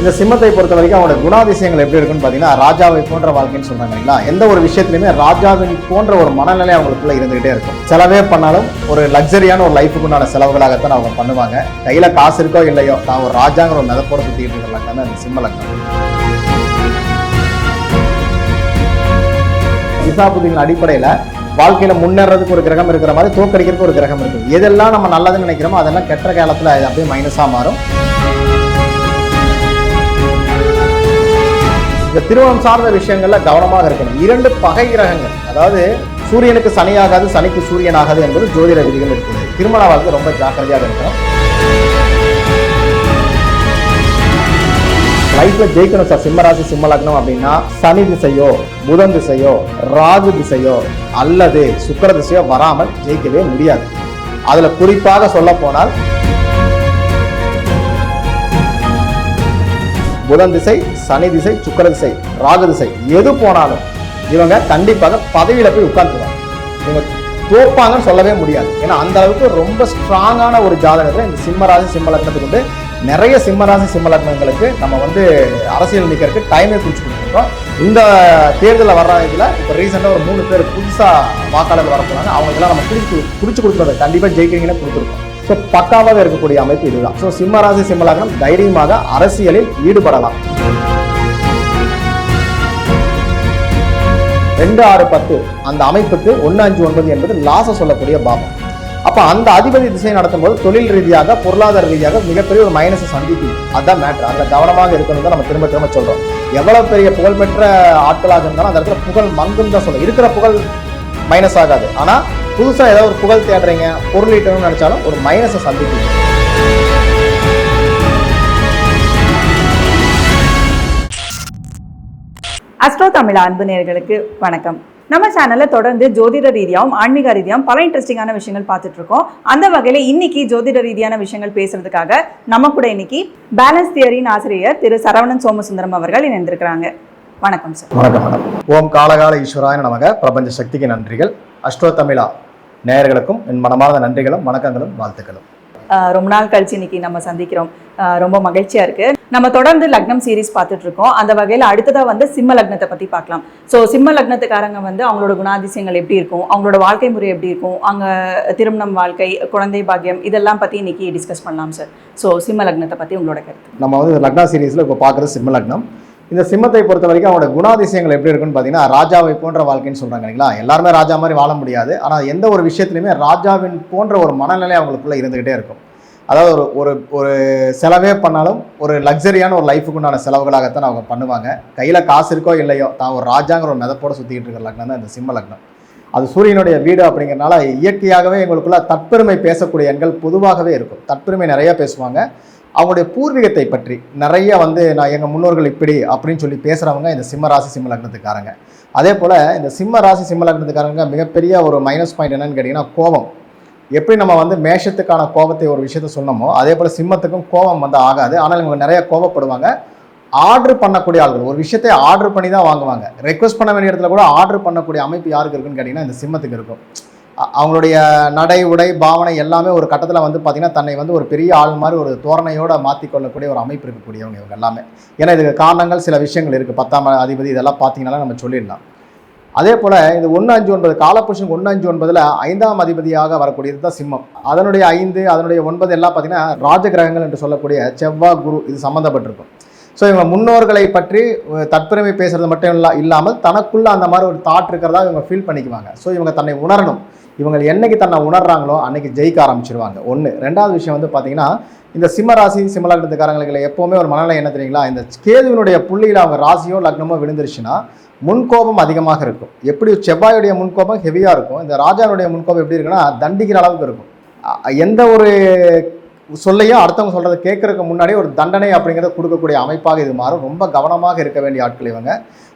இந்த சிம்மத்தை பொறுத்த வரைக்கும் அவங்களோட குணாதிசயங்கள் எப்படி இருக்குன்னு பார்த்தீங்கன்னா ராஜாவை போன்ற வாழ்க்கைன்னு சொல்றாங்க இல்லைங்களா? எந்த ஒரு விஷயத்துலையுமே ராஜாவின் போன்ற ஒரு மனநிலை அவங்களுக்குள்ள இருந்துகிட்டே இருக்கும். செலவே பண்ணாலும் ஒரு லக்ஸரியான ஒரு லைஃபுக்குண்டான செலவுகளாகத்தான் அவங்க பண்ணுவாங்க. கையில காசு இருக்கோ இல்லையோ நான் ஒரு ராஜாங்கிற ஒரு மெதப்போட சுத்திட்டு இருக்கிற அந்த சிம்ம லக்னம். இசாபுதீன் அடிப்படையில் வாழ்க்கையில முன்னேறதுக்கு ஒரு கிரகம் இருக்கிற மாதிரி தோக்கடிக்கிறதுக்கு ஒரு கிரகம் இருக்கு எதெல்லாம் நம்ம நல்லதுன்னு நினைக்கிறோமோ அதெல்லாம் கெட்ட காலத்துல அது அப்படியே மைனஸா மாறும். இந்த திருமணம் சார்ந்த விஷயங்கள்ல கவனமாக இருக்கணும். இரண்டு பகை கிரகங்கள் அதாவது சூரியனுக்கு சனியாகாது சனிக்கு சூரியனாகாது என்பது ஜோதிட விதிகள் இருக்குது. திருமண வாழ்க்கை ரொம்ப ஜாக்கிரதையாக இருக்கணும். லைஃப்ல ஜெயிக்கணும் சார் சிம்மராசி சிம்மலக்னம் அப்படின்னா சனி திசையோ புதன் திசையோ ராகு திசையோ அல்லது சுக்கர திசையோ வராமல் ஜெயிக்கவே முடியாது. அதுல குறிப்பாக சொல்ல போனால் புதன் திசை சனி திசை சுக்கர திசை ராகு திசை எது போனாலும் இவங்க கண்டிப்பாக பதவியில் போய் உட்காந்துருவாங்க இவங்க தோப்பாங்கன்னு சொல்லவே முடியாது. ஏன்னா அந்த அளவுக்கு ரொம்ப ஸ்ட்ராங்கான ஒரு ஜாதகத்தில் இந்த சிம்மராசி சிம்மலக்னத்துக்கு வந்து நிறைய சிம்மராசி சிம்மலக்னங்களுக்கு நம்ம வந்து அரசியல் நிற்கிறதுக்கு டைமே குறிச்சு கொடுத்துருக்கோம். இந்த தேர்தலில் வர்ற இதில் இப்போ ரீசெண்டாக ஒரு மூணு பேர் புதுசாக வாக்காளர் வர அவங்க அவங்களுக்கெல்லாம் நம்ம குறிச்சு குறிச்சு கொடுக்குறத கண்டிப்பாக ஜெயிக்கிறீங்கன்னு கொடுத்துருக்கோம். ஸோ பக்காவாக இருக்கக்கூடிய அமைப்பு இதுதான். ஸோ சிம்மராசி சிம்மலக்னம் தைரியமாக அரசியலில் ஈடுபடலாம். ரெண்டு ஆறு பத்து அந்த அமைப்புக்கு ஒன்று அஞ்சு ஒன்பது என்பது லாச சொல்லக்கூடிய பாவம். அப்போ அந்த அதிபதி திசை நடத்தும் போது தொழில் ரீதியாக பொருளாதார ரீதியாக மிகப்பெரிய ஒரு மைனஸை சந்திக்கும். அதுதான் மேட்ரு அதில் கவனமாக இருக்கணும் தான் நம்ம திரும்ப திரும்ப சொல்றோம். எவ்வளவு பெரிய புகழ்பெற்ற ஆட்களாக இருந்தாலும் அந்த இடத்துல புகழ் மங்கும் தான் சொல்லும் இருக்கிற புகழ் மைனஸ் ஆகாது. ஆனால் புதுசாக ஏதாவது ஒரு புகழ் தேடுறீங்க பொருள் ஈட்டணும்னு நினைச்சாலும் ஒரு மைனஸை சந்திப்பீங்க. அஸ்ட்ரோ தமிழ் அன்பு நேர்களுக்கு வணக்கம். நம்ம சேனல்ல தொடர்ந்து ஜோதிட ரீதியாகவும் ஆன்மீக ரீதியாகவும் பல இன்ட்ரெஸ்டிங்கான விஷயங்கள் பார்த்துட்டு இருக்கோம். அந்த வகையில இன்னைக்கு ஜோதிட ரீதியான விஷயங்கள் பேசுறதுக்காக நம்ம கூட இன்னைக்கு பேலன்ஸ் தியரியின் ஆசிரியர் திரு சரவணன் சோமசுந்தரம் அவர்கள் இணைந்திருக்கிறாங்க. வணக்கம் சார் வணக்கம் மேடம் ஓம் காலகால ஈஸ்வராய நமக. பிரபஞ்ச சக்திக்கு நன்றிகள். அஷ்டோ தமிழா நேயர்களுக்கும் என் மனமார்ந்த நன்றிகளும் வணக்கங்களும் வாழ்த்துக்களும். ரொம்ப நாள் கழிச்சு இன்னைக்கு நம்ம சந்திக்கிறோம். ரொம்ப மகிழ்ச்சியா இருக்கு. நம்ம தொடர்ந்து லக்னம் சீரிஸ் பார்த்துட்டு இருக்கோம். அந்த வகையில அடுத்ததா வந்து சிம்ம லக்னத்தை பத்தி பார்க்கலாம். ஸோ சிம்ம லக்னத்துக்காரங்க வந்து அவங்களோட குணாதிசயங்கள் எப்படி இருக்கும்? அவங்களோட வாழ்க்கை முறை எப்படி இருக்கும்? அங்க திருமணம் வாழ்க்கை குழந்தை பாக்கியம் இதெல்லாம் பத்தி இன்னைக்கு டிஸ்கஸ் பண்ணலாம் சார் ஸோ சிம்ம லக்னத்தை பத்தி உங்களோட கருத்து. நம்ம வந்து லக்னா சீரீஸில் இப்போ பார்க்குறது சிம்ம லக்னம். இந்த சிம்மத்தை பொறுத்த வரைக்கும் அவனோட குணாதிசயங்கள் எப்படி இருக்குன்னு பார்த்தீங்கன்னா ராஜாவை போன்ற வாழ்க்கைன்னு சொல்கிறாங்க இல்லைங்களா? எல்லாருமே ராஜா மாதிரி வாழ முடியாது. ஆனால் எந்த ஒரு விஷயத்துலையுமே ராஜாவின் போன்ற ஒரு மனநிலை அவங்களுக்குள்ளே இருந்துகிட்டே இருக்கும். அதாவது ஒரு ஒரு ஒரு செலவே பண்ணாலும் ஒரு லக்ஸரியான ஒரு லைஃபுக்கு உண்டான செலவுகளாகத்தான் அவங்க பண்ணுவாங்க. கையில் காசு இருக்கோ இல்லையோ தான் ஒரு ராஜாங்கிற ஒரு மிதப்போட சுற்றிக்கிட்டு இருக்கிற லக்னம் தான் இந்த சிம்ம லக்னம். அது சூரியனுடைய வீடு அப்படிங்கிறனால இயற்கையாகவே எங்களுக்குள்ள தற்பெருமை பேசக்கூடிய எண்கள் பொதுவாகவே இருக்கும். தற்பெருமை நிறைய பேசுவாங்க. அவங்களுடைய பூர்வீகத்தை பற்றி நிறைய வந்து நான் எங்கள் முன்னோர்கள் இப்படி அப்படின்னு சொல்லி பேசுகிறவங்க இந்த சிம்ம ராசி சிம்ம லக்னத்துக்காரங்க. அதே போல் இந்த சிம்ம ராசி சிம்ம லக்னத்துக்காரங்க மிகப்பெரிய ஒரு மைனஸ் பாயிண்ட் என்னன்னு கேட்டிங்கன்னா கோபம். எப்படி நம்ம வந்து மேஷத்துக்கான கோபத்தை ஒரு விஷயத்த சொன்னோமோ அதே போல் சிம்மத்துக்கும் கோபம் வந்து ஆகாது. ஆனால் இவங்க நிறைய கோபப்படுவாங்க. ஆர்டர் பண்ணக்கூடிய ஆள்கள். ஒரு விஷயத்தை ஆர்டர் பண்ணி தான் வாங்குவாங்க. ரெக்வஸ்ட் பண்ண வேண்டிய இடத்துல கூட ஆர்டர் பண்ணக்கூடிய அமைப்பு யாருக்கு இருக்குன்னு கேட்டிங்கன்னா இந்த சிம்மத்துக்கு இருக்கும். அவங்களுடைய நடை உடை பாவனை எல்லாமே ஒரு கட்டத்தில் வந்து பார்த்திங்கன்னா தன்னை வந்து ஒரு பெரிய ஆள் மாதிரி ஒரு தோரணையோடு மாற்றிக்கொள்ளக்கூடிய ஒரு அமைப்பு இருக்கக்கூடியவங்க இவங்க எல்லாமே. ஏன்னா இதுக்கு காரணங்கள் சில விஷயங்கள் இருக்குது பத்தாம் அதிபதி இதெல்லாம் பார்த்தீங்கன்னா நம்ம சொல்லிடலாம். அதே போல் இந்த ஒன்று அஞ்சு ஒன்பது காலப்புருஷன் ஒன்று அஞ்சு ஒன்பதில் ஐந்தாம் அதிபதியாக வரக்கூடியது தான் சிம்மம். அதனுடைய ஐந்து அதனுடைய ஒன்பது எல்லாம் பார்த்தீங்கன்னா ராஜகிரகங்கள் என்று சொல்லக்கூடிய செவ்வாய் குரு இது சம்மந்தப்பட்டிருக்கும் ஸோ இவங்க முன்னோர்களை பற்றி தற்பெருமை பேசுறது மட்டும் இல்லா இல்லாமல் தனக்குள்ள அந்த மாதிரி ஒரு தாட் இருக்கிறதா இவங்க ஃபீல் பண்ணிக்குவாங்க. ஸோ இவங்க தன்னை உணரணும். இவங்க என்னைக்கு தன்னை உணர்றாங்களோ அன்னைக்கு ஜெயிக்க ஆரம்பிச்சிருவாங்க. ஒன்று ரெண்டாவது விஷயம் வந்து பார்த்தீங்கன்னா இந்த சிம்ம ராசி சிம்ம லக்னத்துக்காரங்களுக்கு எப்போவுமே ஒரு மனநிலை என்ன தெரியுங்களா? இந்த கேதுவினுடைய புள்ளியில் அவங்க ராசியோ லக்னமோ விழுந்துருச்சுன்னா முன்கோபம் அதிகமாக இருக்கும். எப்படி? செவ்வாயுடைய முன்கோபம் ஹெவியாக இருக்கும். இந்த ராஜாவுடைய முன்கோபம் எப்படி இருக்குன்னா தண்டிக்கிற அளவுக்கு இருக்கும். எந்த ஒரு சொல்லையும் அடுத்தவங்க சொல்கிறத கேட்கறதுக்கு முன்னாடி ஒரு தண்டனை அப்படிங்கிறத கொடுக்கக்கூடிய அமைப்பாக இது மாறும். ரொம்ப கவனமாக இருக்க வேண்டிய ஆட்கள் இவங்க.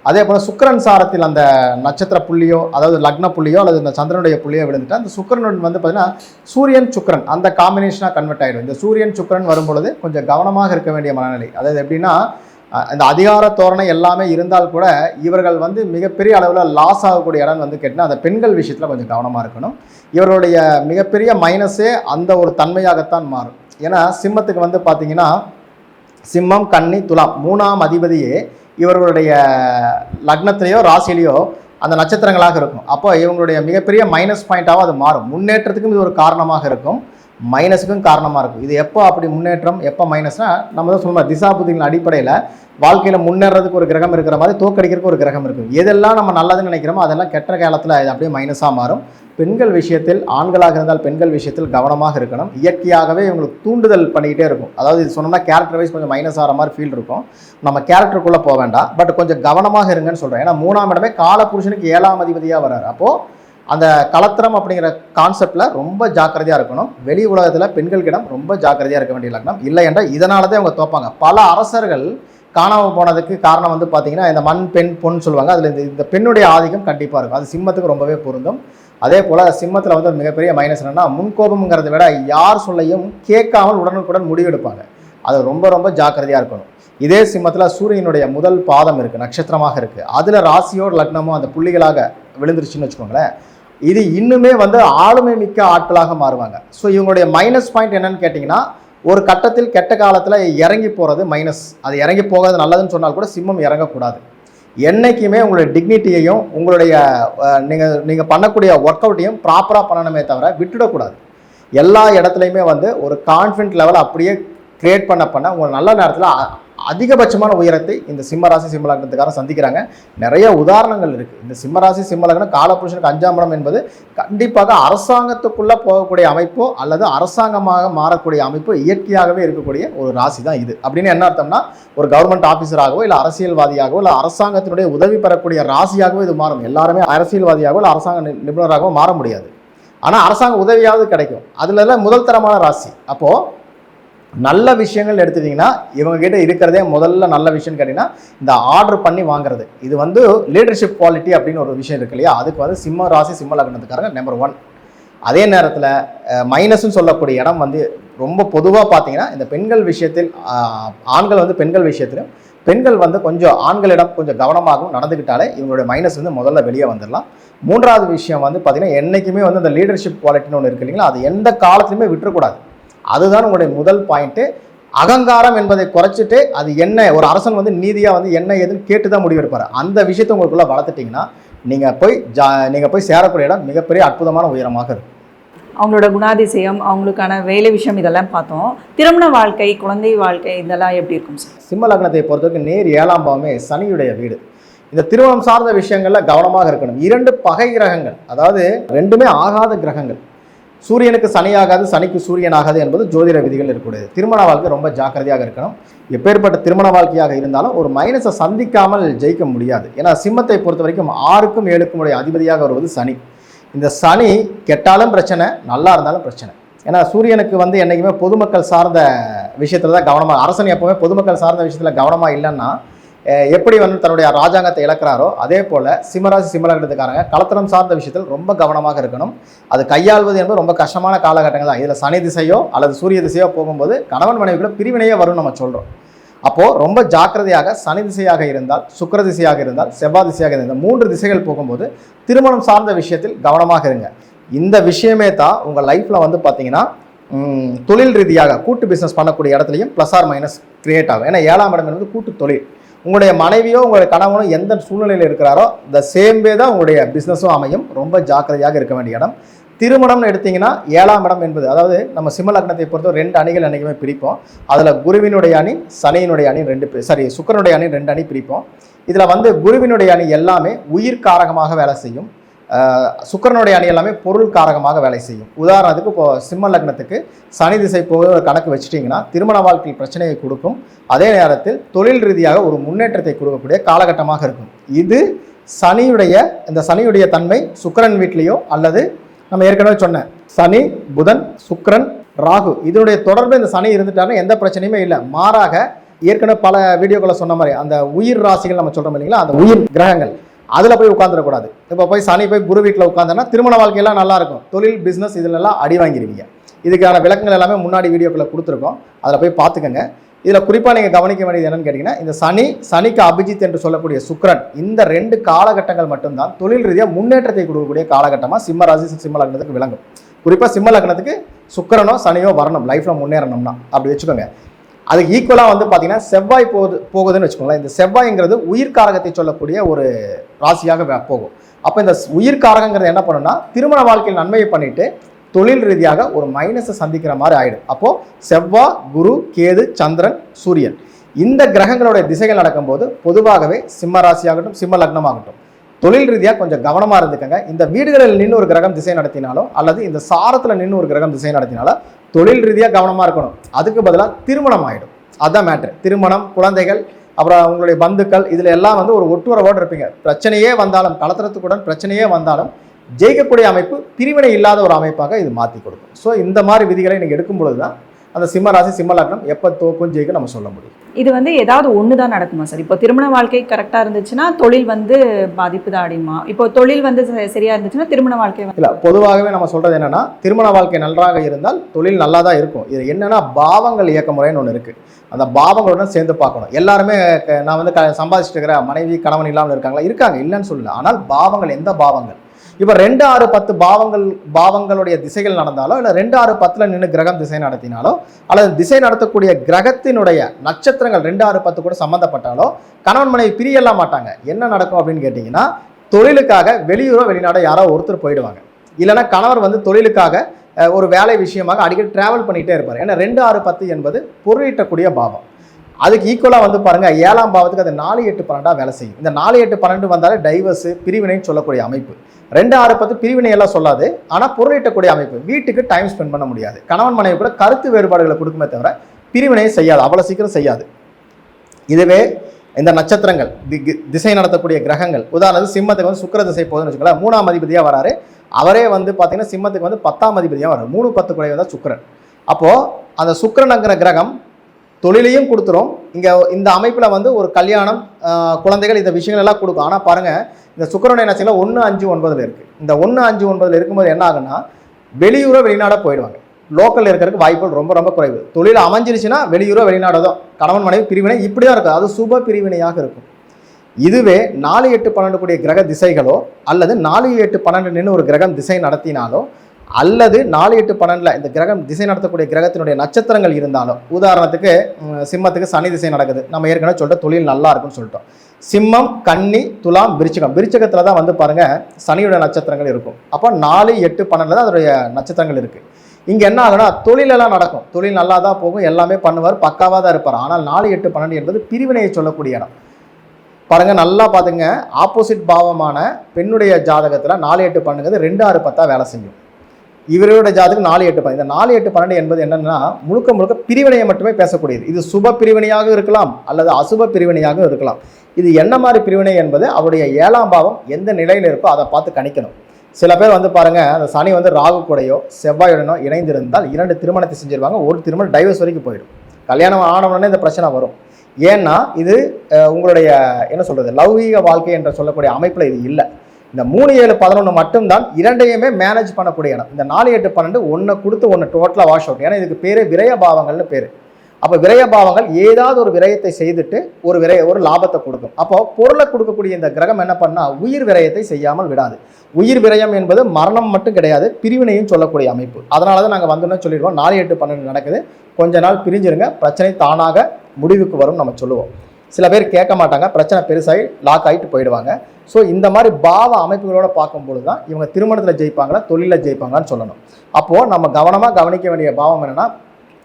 அதே போல் சுக்கிரன் சாரத்தில் அந்த நட்சத்திர புள்ளியோ அதாவது லக்ன புள்ளியோ அல்லது இந்த சந்திரனுடைய புள்ளியோ விழுந்துட்டு அந்த சுக்கரனுடன் வந்து பார்த்தீங்கன்னா சூரியன் சுக்கிரன் அந்த காம்பினேஷனாக கன்வெர்ட் ஆகிடும் இந்த சூரியன் சுக்கிரன் வரும்பொழுது கொஞ்சம் கவனமாக இருக்க வேண்டிய மனநிலை. அதாவது எப்படின்னா இந்த அதிகார தோரணை எல்லாமே இருந்தால் கூட இவர்கள் வந்து மிகப்பெரிய அளவில் லாஸ் ஆகக்கூடிய இடம் வந்து கேட்டால் அந்த பெண்கள் விஷயத்தில் கொஞ்சம் கவனமாக இருக்கணும். இவருடைய மிகப்பெரிய மைனஸே அந்த ஒரு தன்மையாகத்தான் மாறும். ஏன்னா சிம்மத்துக்கு வந்து பார்த்தீங்கன்னா சிம்மம் கன்னி துலாம் மூணாம் அதிபதியே இவர்களுடைய லக்னத்திலேயோ ராசியிலேயோ அந்த நட்சத்திரங்களாக இருக்கும். அப்போ இவங்களுடைய மிகப்பெரிய மைனஸ் பாயிண்ட்டாகவும் அது மாறும். முன்னேற்றத்துக்கும் இது ஒரு காரணமாக இருக்கும். மைனஸுக்கும் காரணமாக இருக்கும். இது எப்போ அப்படி முன்னேற்றம் எப்போ மைனஸ்னால் நம்ம தான் சொல்லுவோம் திசாபுதிகளின் அடிப்படையில் வாழ்க்கையில் முன்னேறதுக்கு ஒரு கிரகம் இருக்கிற மாதிரி தோக்கடிக்கிறதுக்கு ஒரு கிரகம் இருக்கும் எதெல்லாம் நம்ம நல்லதுன்னு நினைக்கிறோமோ அதெல்லாம் கெட்ட காலத்தில் இது அப்படியே மைனஸாக மாறும். பெண்கள் விஷயத்தில் ஆண்களாக இருந்தால் பெண்கள் விஷயத்தில் கவனமாக இருக்கணும். இயற்கையாகவே இவங்களுக்கு தூண்டுதல் பண்ணிக்கிட்டே இருக்கும். அதாவது இது சொன்னோம்னா கேரக்டர் வைஸ் கொஞ்சம் மைனஸ் ஆகிற மாதிரி ஃபீல் இருக்கும். நம்ம கேரக்டருக்குள்ளே போக வேண்டாம். பட் கொஞ்சம் கவனமாக இருங்கன்னு சொல்கிறேன் ஏன்னா மூணாம் இடமே காலபுருஷனுக்கு ஏழாம் அதிபதியாக வர்றாரு. அப்போது அந்த கலத்திரம் அப்படிங்கிற கான்செப்டில் ரொம்ப ஜாக்கிரதையாக இருக்கணும். வெளி உலகத்தில் பெண்களுக்கிடம் ரொம்ப ஜாக்கிரதையாக இருக்க வேண்டிய லக்னம் இல்லை என்றால் இதனால தான் அவங்க தோப்பாங்க. பல அரசர்கள் காணாமல் போனதுக்கு காரணம் வந்து பார்த்தீங்கன்னா இந்த மண் பெண் பொன் சொல்லுவாங்க. அதில் இந்த இந்த பெண்ணுடைய ஆதிக்கம் கண்டிப்பாக இருக்கும். அது சிம்மத்துக்கு ரொம்பவே பொருந்தும். அதே போல் சிம்மத்தில் வந்து ஒரு மிகப்பெரிய மைனஸ் என்னென்னா முன்கோபம்ங்கிறத விட யார் சொல்லையும் கேட்காமல் உடனுக்குடன் முடிவெடுப்பாங்க. அது ரொம்ப ரொம்ப ஜாக்கிரதையாக இருக்கணும். இதே சிம்மத்தில் சூரியனுடைய முதல் பாதம் இருக்குது நட்சத்திரமாக இருக்குது அதில் ராசியோட லக்னமும் அந்த புள்ளிகளாக விழுந்துருச்சுன்னு வச்சுக்கோங்களேன். இது இன்னுமே வந்து ஆளுமை மிக்க ஆட்களாக மாறுவாங்க. ஸோ இவங்களுடைய மைனஸ் பாயிண்ட் என்னன்னு கேட்டிங்கன்னா ஒரு கட்டத்தில் கெட்ட காலத்தில் இறங்கி போகிறது மைனஸ் அது இறங்கி போகிறது நல்லதுன்னு சொன்னால் கூட சிம்மம் இறங்கக்கூடாது. என்றைக்குமே உங்களுடைய டிக்னிட்டியையும் உங்களுடைய நீங்கள் நீங்கள் பண்ணக்கூடிய ஒர்க் அவுட்டையும் ப்ராப்பராக பண்ணணுமே தவிர விட்டுடக்கூடாது. எல்லா இடத்துலையுமே வந்து ஒரு கான்ஃபிடென்ட் லெவல் அப்படியே க்ரியேட் பண்ண பண்ண உங்கள் நல்ல நேரத்தில் அதிகபட்சமான உயரத்தை இந்த சிம்மராசி சிம்மலக்னத்துக்காரன் சந்திக்கிறாங்க. நிறைய உதாரணங்கள் இருக்குது இந்த சிம்மராசி சிம்மலக்னம் காலபுருஷனுக்கு அஞ்சாம் இடம் என்பது கண்டிப்பாக அரசாங்கத்துக்குள்ளே போகக்கூடிய அமைப்போ அல்லது அரசாங்கமாக மாறக்கூடிய அமைப்போ இயற்கையாகவே இருக்கக்கூடிய ஒரு ராசி தான் இது. அப்படின்னு என்ன அர்த்தம்னா ஒரு கவர்மெண்ட் ஆஃபீஸராகவோ இல்லை அரசியல்வாதியாகவோ இல்லை அரசாங்கத்தினுடைய உதவி பெறக்கூடிய ராசியாகவோ இது மாறும். எல்லாருமே அரசியல்வாதியாகவோ இல்லை அரசாங்க நிபுணராகவோ மாற முடியாது. ஆனால் அரசாங்க உதவியாவது கிடைக்கும். அதில் முதல் தரமான ராசி. அப்போது நல்ல விஷயங்கள் எடுத்துட்டிங்கன்னா இவங்ககிட்ட இருக்கிறதே முதல்ல நல்ல விஷயம் கேட்டிங்கன்னா இந்த ஆர்டர் பண்ணி வாங்குறது. இது வந்து லீடர்ஷிப் குவாலிட்டி அப்படின்னு ஒரு விஷயம் இருக்கு இல்லையா? அதுக்கு வந்து சிம்ம ராசி சிம்ம லக்னத்துக்காரங்க நம்பர் ஒன் அதே நேரத்தில் மைனஸ்னு சொல்லக்கூடிய இடம் வந்து ரொம்ப பொதுவாக பார்த்தீங்கன்னா இந்த பெண்கள் விஷயத்தில் ஆண்கள் வந்து பெண்கள் விஷயத்திலும் பெண்கள் வந்து கொஞ்சம் ஆண்களிடம் கொஞ்சம் கவனமாகவும் நடந்துக்கிட்டாலே இவங்களுடைய மைனஸ் வந்து முதல்ல வெளியே வந்துடலாம். மூன்றாவது விஷயம் வந்து பார்த்திங்கன்னா என்றைக்குமே வந்து இந்த லீடர்ஷிப் குவாலிட்டின்னு ஒன்று இருக்கு இல்லைங்களா? அது எந்த காலத்துலையுமே விட்டுறக்கூடாது. அதுதான் உங்களுடைய முதல் பாயிண்ட்டு அகங்காரம் என்பதை குறைச்சிட்டு அது என்ன ஒரு அரசன் வந்து நீதியாக வந்து என்ன ஏதுன்னு கேட்டு தான் முடிவெடுப்பார். அந்த விஷயத்தை உங்களுக்குள்ள வளர்த்துட்டிங்கன்னா நீங்கள் போய் ஜா நீங்கள் போய் சேரக்கூடிய இடம் மிகப்பெரிய அற்புதமான உயரமாக இருக்கும். அவங்களோட குணாதிசயம் அவங்களுக்கான வேலை விஷயம் இதெல்லாம் பார்த்தோம். திருமண வாழ்க்கை குழந்தை வாழ்க்கை இதெல்லாம் எப்படி இருக்கும் சார்? சிம்ம லக்னத்தை பொறுத்தவரைக்கும் நேர் ஏழாம் பாவமே சனியுடைய வீடு. இந்த திருமணம் சார்ந்த விஷயங்கள்ல கவனமாக இருக்கணும். இரண்டு பகை கிரகங்கள் அதாவது ரெண்டுமே ஆகாத கிரகங்கள். சூரியனுக்கு சனியாகாது சனிக்கு சூரியன் ஆகாது என்பது ஜோதிட விதிகள் இருக்கக்கூடியது திருமண வாழ்க்கை ரொம்ப ஜாக்கிரதையாக இருக்கணும். எப்பேற்பட்ட திருமண வாழ்க்கையாக இருந்தாலும் ஒரு மைனஸை சந்திக்காமல் ஜெயிக்க முடியாது. ஏன்னா சிம்மத்தை பொறுத்த வரைக்கும் ஆறுக்கும் ஏழுக்கும் உடைய அதிபதியாக வருவது சனி. இந்த சனி கெட்டாலும் பிரச்சனை நல்லா இருந்தாலும் பிரச்சனை. ஏன்னா சூரியனுக்கு வந்து என்றைக்குமே பொதுமக்கள் சார்ந்த விஷயத்துல தான் கவனமாக அரசன் எப்போவுமே பொதுமக்கள் சார்ந்த விஷயத்தில் கவனமாக இல்லைன்னா எப்படி வந்து தன்னுடைய ராஜாங்கத்தை இழக்கிறாரோ அதே போல் சிம்மராசி சிம்மலகத்துக்காரங்க கலத்தனம் சார்ந்த விஷயத்தில் ரொம்ப கவனமாக இருக்கணும். அது கையாள்வது என்பது ரொம்ப கஷ்டமான காலகட்டங்கள் தான். இதில் சனி திசையோ அல்லது சூரிய திசையோ போகும்போது கணவன் மனைவிக்குள்ள பிரிவினையே வரும் நம்ம சொல்கிறோம் அப்போது ரொம்ப ஜாக்கிரதையாக சனி திசையாக இருந்தால் சுக்கர திசையாக இருந்தால் செவ்வாய் திசையாக இருந்தால் மூன்று திசைகள் போகும்போது திருமணம் சார்ந்த விஷயத்தில் கவனமாக இருங்க. இந்த விஷயமே தான் உங்கள் லைஃப்பில் வந்து பார்த்தீங்கன்னா தொழில் ரீதியாக கூட்டு பிஸ்னஸ் பண்ணக்கூடிய இடத்துலையும் ப்ளஸ் ஆர் மைனஸ் கிரியேட் ஆகும். ஏன்னா ஏழாம் இடம் என்பது கூட்டு தொழில். உங்களுடைய மனைவியோ உங்களுடைய கணவனோ எந்த சூழ்நிலையில் இருக்கிறாரோ இந்த சேம் வே தான் உங்களுடைய பிஸ்னஸும் அமையும். ரொம்ப ஜாக்கிரதையாக இருக்க வேண்டிய இடம். திருமணம்னு எடுத்தீங்கன்னா ஏழாம் இடம் என்பது அதாவது நம்ம சிம்ம லக்னத்தை பொறுத்த ரெண்டு அணிகள் என்றைக்குமே பிரிப்போம். அதில் குருவினுடைய அணி சனியினுடைய அணி ரெண்டு சாரி சுக்கரனுடைய அணி ரெண்டு அணி பிரிப்போம். இதில் வந்து குருவினுடைய அணி எல்லாமே உயிர் காரகமாக வேலை செய்யும். சுக்கரனுடைய அணி எல்லாமே பொருள் காரகமாக வேலை செய்யும். உதாரணத்துக்கு இப்போ சிம்ம லக்னத்துக்கு சனி திசை போக ஒரு கணக்கு வச்சுட்டிங்கன்னா திருமண வாழ்க்கையில் பிரச்சனையை கொடுக்கும். அதே நேரத்தில் தொழில் ரீதியாக ஒரு முன்னேற்றத்தை கொடுக்கக்கூடிய காலகட்டமாக இருக்கும். இது சனியுடைய இந்த சனியுடைய தன்மை சுக்கரன் வீட்லேயோ அல்லது நம்ம ஏற்கனவே சொன்னேன் சனி புதன் சுக்கரன் ராகு இதனுடைய தொடர்பு இந்த சனி இருந்துட்டாலும் எந்த பிரச்சனையுமே இல்லை. மாறாக ஏற்கனவே பல வீடியோக்களை சொன்ன மாதிரி அந்த உயிர் ராசிகள் நம்ம சொல்கிறோம் இல்லைங்களா? அந்த உயிர் கிரகங்கள். அதில் போய் உட்காந்துடக்கூடாது இப்போ போய் சனி போய் குரு வீட்டில் உட்காந்தோன்னா திருமண வாழ்க்கையெல்லாம் நல்லாயிருக்கும் தொழில் பிஸ்னஸ் இதிலெல்லாம் அடி வாங்கிடுவீங்க இதுக்கான விளக்கங்கள் எல்லாமே முன்னாடி வீடியோக்களை கொடுத்துருக்கோம். அதில் போய் பார்த்துக்கோங்க. இதில் குறிப்பாக நீங்கள் கவனிக்க வேண்டியது என்னென்னு கேட்டிங்கன்னா இந்த சனி சனிக்கு அபிஜித் என்று சொல்லக்கூடிய சுக்ரன் இந்த ரெண்டு காலகட்டங்கள் மட்டும்தான் தொழில் ரீதியாக முன்னேற்றத்தை கொடுக்கக்கூடிய காலகட்டமாக சிம்ம ராசி சிம்ம லக்னத்துக்கு விளங்கும். குறிப்பாக சிம்ம லக்னத்துக்கு சுக்கரனோ சனியோ வரணும். லைஃப்பில் முன்னேறணும்னா. அப்படி வச்சுக்கோங்க. அதுக்கு ஈக்குவலாக வந்து பார்த்தீங்கன்னா செவ்வாய் போகுது போகுதுன்னு வச்சுக்கோங்களேன். இந்த செவ்வாய்ங்கிறது உயிர்காரகத்தை சொல்லக்கூடிய ஒரு ராசியாக போகும். அப்போ இந்த உயிர்காரகங்கிறது என்ன பண்ணுன்னா திருமண வாழ்க்கையில் நன்மையை பண்ணிட்டு தொழில் ரீதியாக ஒரு மைனஸை சந்திக்கிற மாதிரி ஆகிடும் அப்போது செவ்வாய் குரு கேது சந்திரன் சூரியன். இந்த கிரகங்களுடைய திசைகள் நடக்கும்போது பொதுவாகவே சிம்ம ராசியாகட்டும் சிம்ம லக்னமாகட்டும். தொழில் ரீதியாக கொஞ்சம் கவனமாக இருந்துக்கங்க. இந்த வீடுகளில் நின்று ஒரு கிரகம் திசை நடத்தினாலோ அல்லது இந்த சாரத்தில் நின்று ஒரு கிரகம் திசை நடத்தினாலோ தொழில் ரீதியாக கவனமாக இருக்கணும். அதுக்கு பதிலாக திருமணம் ஆகிடும் அதுதான் மேட்ரு திருமணம் குழந்தைகள் அப்புறம் உங்களுடைய பந்துக்கள் இதில் எல்லாம் வந்து ஒரு ஒட்டுறவோடு இருப்பீங்க. பிரச்சனையே வந்தாலும் கலத்திரத்துக்குடன் பிரச்சனையே வந்தாலும் ஜெயிக்கக்கூடிய அமைப்பு பிரிவினை இல்லாத ஒரு அமைப்பாக இது மாற்றி கொடுக்கும். ஸோ இந்த மாதிரி விதிகளை நீங்கள் எடுக்கும் பொழுது தான் அந்த சிம்ம ராசி சிம்ம லக்னம் எப்போ தோக்கும் ஜெயிக்கும் நம்ம சொல்ல முடியும். இது வந்து ஏதாவது ஒன்று தான் நடக்குமா சார்? இப்போ திருமண வாழ்க்கை கரெக்டாக இருந்துச்சுன்னா தொழில் வந்து பாதிப்பு தான் அடையுமா? இப்போ தொழில் வந்து ச- சரியா இருந்துச்சுன்னா திருமண வாழ்க்கை இல்லை பொதுவாகவே நம்ம சொல்கிறது என்னன்னா திருமண வாழ்க்கை நன்றாக இருந்தால் தொழில் நல்லா தான் இருக்கும். இது என்னன்னா பாவங்கள் இயக்க முறைன்னு ஒன்று இருக்குது அந்த பாவங்களுடன் சேர்ந்து பார்க்கணும். எல்லாருமே நான் வந்து க சம்பாதிச்சுட்டு இருக்கிற மனைவி கணவன் இல்லாமல் இருக்காங்களா? இருக்காங்க இல்லைன்னு சொல்லல. ஆனால் பாவங்கள் எந்த பாவங்கள்? இப்போ ரெண்டு ஆறு பத்து பாவங்கள் பாவங்களுடைய திசைகள் நடந்தாலோ இல்லை ரெண்டு ஆறு பத்தில் நின்று கிரகம் திசை நடத்தினாலோ அல்லது திசை நடத்தக்கூடிய கிரகத்தினுடைய நட்சத்திரங்கள் ரெண்டு ஆறு பத்து கூட சம்மந்தப்பட்டாலோ கணவன் மனைவி பிரியலாம் மாட்டாங்க. என்ன நடக்கும் அப்படின்னு கேட்டிங்கன்னா தொழிலுக்காக வெளியூரோ வெளிநாடோ யாரோ ஒருத்தர் போயிடுவாங்க. இல்லைன்னா கணவர் வந்து தொழிலுக்காக ஒரு வேலை விஷயமாக அடிக்கடி டிராவல் பண்ணிகிட்டே இருப்பார். ஏன்னா ரெண்டு ஆறு பத்து என்பது பொருளீட்டக்கூடிய பாவம். அதுக்கு ஈக்குவலாக வந்து பாருங்கள் ஏழாம் பாவத்துக்கு அது நாலு எட்டு பன்னெண்டாக வேலை செய்யும். இந்த நாலு எட்டு பன்னெண்டு வந்தாலே டைவர்ஸு பிரிவினைன்னு சொல்லக்கூடிய அமைப்பு. ரெண்டு ஆறு பத்து பிரிவினை எல்லாம் சொல்லாது ஆனால் பொருளீட்டக்கூடிய அமைப்பு. வீட்டுக்கு டைம் ஸ்பெண்ட் பண்ண முடியாது. கணவன் மனைவி கூட கருத்து வேறுபாடுகளை கொடுக்குமே தவிர பிரிவினையை செய்யாது அவ்வளோ சீக்கிரம் செய்யாது. இதுவே இந்த நட்சத்திரங்கள் திசை நடத்தக்கூடிய கிரகங்கள். உதாரணத்துக்கு சிம்மத்துக்கு வந்து சுக்கிர திசை போகுதுன்னு வச்சுக்கோங்களேன் மூணாம் அதிபதியாக வராரு. அவரே வந்து பார்த்தீங்கன்னா சிம்மத்துக்கு வந்து பத்தாம் அதிபதியாக வராரு. மூணு பத்து குறைவு தான் சுக்கிரன். அப்போது அந்த சுக்கிரனுங்கிற கிரகம் தொழிலையும் கொடுத்துரும். இங்கே இந்த அமைப்பில் வந்து ஒரு கல்யாணம் குழந்தைகள் இந்த விஷயங்கள் எல்லாம் கொடுக்கும். ஆனால் பாருங்கள் இந்த சுக்கிரனுடைய நட்சத்திரம் ஒன்று அஞ்சு ஒன்பதில் இருக்குது இந்த ஒன்று அஞ்சு ஒன்பதில் இருக்கும்போது என்ன ஆகுன்னா வெளியூரோ வெளிநாடாக போயிடுவாங்க. லோக்கலில் இருக்கிறதுக்கு வாய்ப்புகள் ரொம்ப ரொம்ப குறைவு. தொழில் அமைஞ்சிருச்சுன்னா வெளியூரோ வெளிநாடோ தான். கணவன் மனைவி பிரிவினை இப்படி தான் இருக்கும். அது சுப பிரிவினையாக இருக்கும். இதுவே நாலு எட்டு பன்னெண்டு கூடிய கிரக திசைகளோ அல்லது நாலு எட்டு பன்னெண்டு நின்று ஒரு கிரகம் திசை நடத்தினாலோ அல்லது நாலு எட்டு பன்னெண்டில் இந்த கிரகம் திசை நடத்தக்கூடிய கிரகத்தினுடைய நட்சத்திரங்கள் இருந்தாலும் உதாரணத்துக்கு சிம்மத்துக்கு சனி திசை நடக்குது. நம்ம ஏற்கனவே சொல்லிட்டு தொழில் நல்லா இருக்குன்னு சொல்லிட்டோம். சிம்மம் கன்னி துலாம் விருச்சகம். விருச்சகத்தில் தான் வந்து பாருங்கள் சனியோட நட்சத்திரங்கள் இருக்கும். அப்போ நாலு எட்டு பன்னெண்டில் தான் அதோடைய நட்சத்திரங்கள் இருக்குது இங்கே என்ன ஆகுனா தொழிலெல்லாம் நடக்கும். தொழில் நல்லா தான் போகும் எல்லாமே பண்ணுவார் பக்காவாக தான் இருப்பார். ஆனால் நாலு எட்டு பன்னெண்டு என்பது பிரிவினையை சொல்லக்கூடிய இடம். பாருங்கள் நல்லா பார்த்துங்க. ஆப்போசிட் பாவமான பெண்ணுடைய ஜாதகத்தில் நாலு எட்டு பண்ணுங்கிறது ரெண்டு ஆறு பத்தாக வேலை செய்யும் இவரோட ஜாதகம் நாலு எட்டு பன்னெண்டு இந்த நாலு எட்டு பன்னெண்டு என்பது என்னன்னா முழுக்க முழுக்க பிரிவினையை மட்டுமே பேசக்கூடியது. இது சுப பிரிவினையாக இருக்கலாம் அல்லது அசுப பிரிவினையாக இருக்கலாம். இது என்ன மாதிரி பிரிவினை என்பது அவருடைய ஏழாம் பாவம் எந்த நிலையில் இருக்கோ அதை பார்த்து கணிக்கணும். சில பேர் வந்து பாருங்கள் அந்த சனி வந்து ராகு கூடையோ செவ்வாயுடனோ இணைந்திருந்தால் இரண்டு திருமணத்தை செஞ்சிருவாங்க. ஒரு திருமணம் டைவர்ஸ் வரைக்கும் போயிடும். கல்யாணம் ஆனவுடனே இந்த பிரச்சனை வரும். ஏன்னா இது உங்களுடைய என்ன சொல்கிறது லௌகீக வாழ்க்கை என்று சொல்லக்கூடிய அமைப்பில் இது இல்லை. இந்த மூணு ஏழு பதினொன்று மட்டும்தான் இரண்டையுமே மேனேஜ் பண்ணக்கூடிய இடம். இந்த நாலு எட்டு பன்னெண்டு ஒன்று கொடுத்து ஒன்று டோட்டலாக வாஷ் அவுட் ஏன்னா இதுக்கு பேர் விரய பாவங்கள்னு பேர். அப்போ விரய பாவங்கள் ஏதாவது ஒரு விரயத்தை செய்துட்டு ஒரு விரய ஒரு லாபத்தை கொடுக்கும். அப்போ பொருளை கொடுக்கக்கூடிய இந்த கிரகம் என்ன பண்ணா உயிர் விரயத்தை செய்யாமல் விடாது. உயிர் விரயம் என்பது மரணம் மட்டும் கிடையாது பிரிவினையும் சொல்லக்கூடிய அமைப்பு. அதனால தான் நாங்கள் வந்தோன்னே சொல்லிடுவோம் நாலு எட்டு பன்னெண்டு நடக்குது. கொஞ்ச நாள் பிரிஞ்சிருங்க. பிரச்சனை தானாக முடிவுக்கு வரும் நம்ம சொல்லுவோம். சில பேர் கேட்க மாட்டாங்க. பிரச்சனை பெருசாகி லாக் ஆகிட்டு போயிடுவாங்க. ஸோ இந்த மாதிரி பாவ அமைப்புகளோட பார்க்கும்பொழுது தான் இவங்க திருமணத்தில் ஜெயிப்பாங்களா தொழிலில் ஜெயிப்பாங்களான்னு சொல்லணும். அப்போது நம்ம கவனமாக கவனிக்க வேண்டிய பாவம் என்னென்னா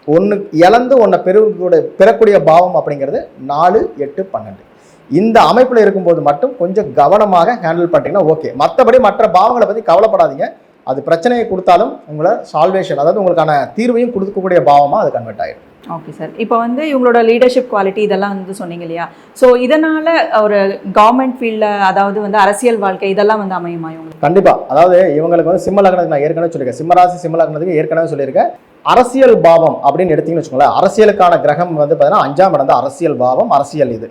ஒன்று இழந்து ஒன்றை பெருக்கூடிய பெறக்கூடிய பாவம் அப்படிங்கிறது நாலு எட்டு பன்னெண்டு. இந்த அமைப்பில் இருக்கும்போது மட்டும் கொஞ்சம் கவனமாக ஹேண்டில் பண்ணிட்டீங்கன்னா ஓகே மற்றபடி மற்ற பாவங்களை பற்றி கவலைப்படாதீங்க. அது பிரச்சனையை கொடுத்தாலும் உங்களை சால்வேஷன் அதாவது உங்களுக்கான தீர்வையும் கொடுக்கக்கூடிய பாவமாக அது கன்வெர்ட் ஆகிடும் ஓகே சார் இப்போ வந்து இவங்களோட லீடர்ஷிப் குவாலிட்டி இதெல்லாம் வந்து சொன்னீங்க இல்லையா? ஸோ இதனால ஒரு கவர்மெண்ட் ஃபீல்டில் அதாவது வந்து அரசியல் வாழ்க்கை இதெல்லாம் வந்து அமையுமா இவங்களுக்கு? கண்டிப்பா. அதாவது இவங்களுக்கு வந்து சிம்ம லக்னத்துக்கு நான் ஏற்கனவே சொல்லியிருக்கேன். சிம்மராசி சிம்ம லக்னத்துக்கு ஏற்கனவே சொல்லியிருக்கேன். அரசியல் பாவம் அப்படின்னு எடுத்தீங்கன்னு வச்சுக்கோங்களேன். அரசியலுக்கான கிரகம் வந்து பார்த்தீங்கன்னா அஞ்சாம் இடம் அரசியல் பாவம் அரசியல் இது.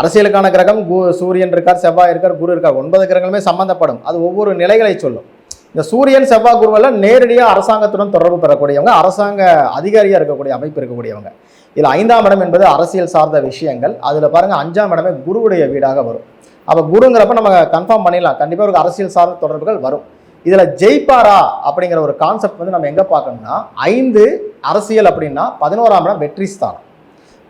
அரசியலுக்கான கிரகம் சூரியன் இருக்கார் செவ்வாய் இருக்கார் குரு இருக்கார். ஒன்பது கிரகங்களுமே சம்பந்தப்படும். அது ஒவ்வொரு நிலைகளை சொல்லும். இந்த சூரியன் செவ்வாய் குருவெல்லாம் நேரடியாக அரசாங்கத்துடன் தொடர்பு பெறக்கூடியவங்க அரசாங்க அதிகாரியாக இருக்கக்கூடிய அமைப்பு இருக்கக்கூடியவங்க. இதில் ஐந்தாம் இடம் என்பது அரசியல் சார்ந்த விஷயங்கள். அதில் பாருங்க அஞ்சாம் இடமே குருவுடைய வீடாக வரும். அப்போ குருங்கிறப்ப நம்ம கன்ஃபார்ம் பண்ணிடலாம். கண்டிப்பாக ஒரு அரசியல் சார்ந்த தொடர்புகள் வரும். இதில் ஜெயிப்பாரா அப்படிங்கிற ஒரு கான்செப்ட் வந்து நம்ம எங்கே பார்க்கணும்னா ஐந்து அரசியல் அப்படின்னா பதினோராம் இடம் வெற்றி ஸ்தானம்.